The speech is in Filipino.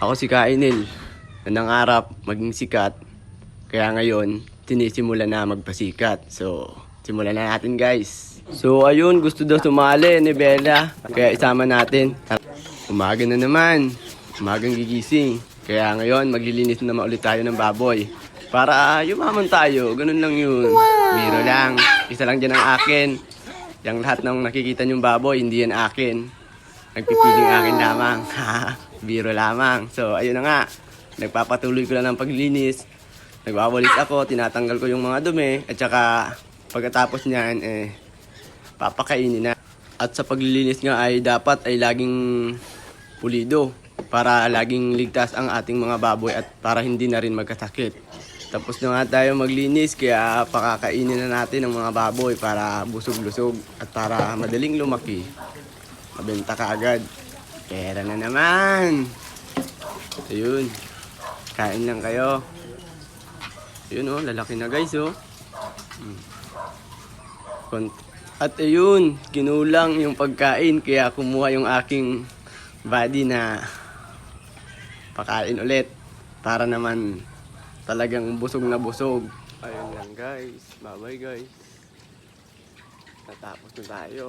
Ako si Kainil, na nangarap maging sikat. Kaya ngayon, tinisimula na magpasikat. So, simulan na natin guys. So, ayun, gusto daw sumali ni Bella. Kaya isama natin. Umaga na naman. Umagang gigising. Kaya ngayon, maglilinis na ulit tayo ng baboy. Para yumaman tayo. Ganun lang yun. Biro lang. Isa lang dyan ang akin. Yung lahat ng nakikita niyong baboy, hindi yan akin. Nagpipiling akin lamang. Biro lamang. So, ayun na nga. Nagpapatuloy ko lang ng paglinis. Nagwawalis ako, tinatanggal ko yung mga dumi. At saka, pagkatapos niyan, eh, papakainin na. At sa paglilinis nga ay dapat ay laging pulido para laging ligtas ang ating mga baboy at para hindi na rin magkasakit. Tapos na nga tayo maglinis kaya pakakainin na natin ang mga baboy para busog-lusog at para madaling lumaki. Mabenta ka agad. Pera na naman. Ayun. Kain lang kayo. Ayun oh, lalaki na guys oh. Hmm. At ayun, kinulang yung pagkain kaya kumuha yung aking body na pakain ulit para naman talagang busog na busog. Ayun lang guys. Bye bye guys. Natapos na tayo.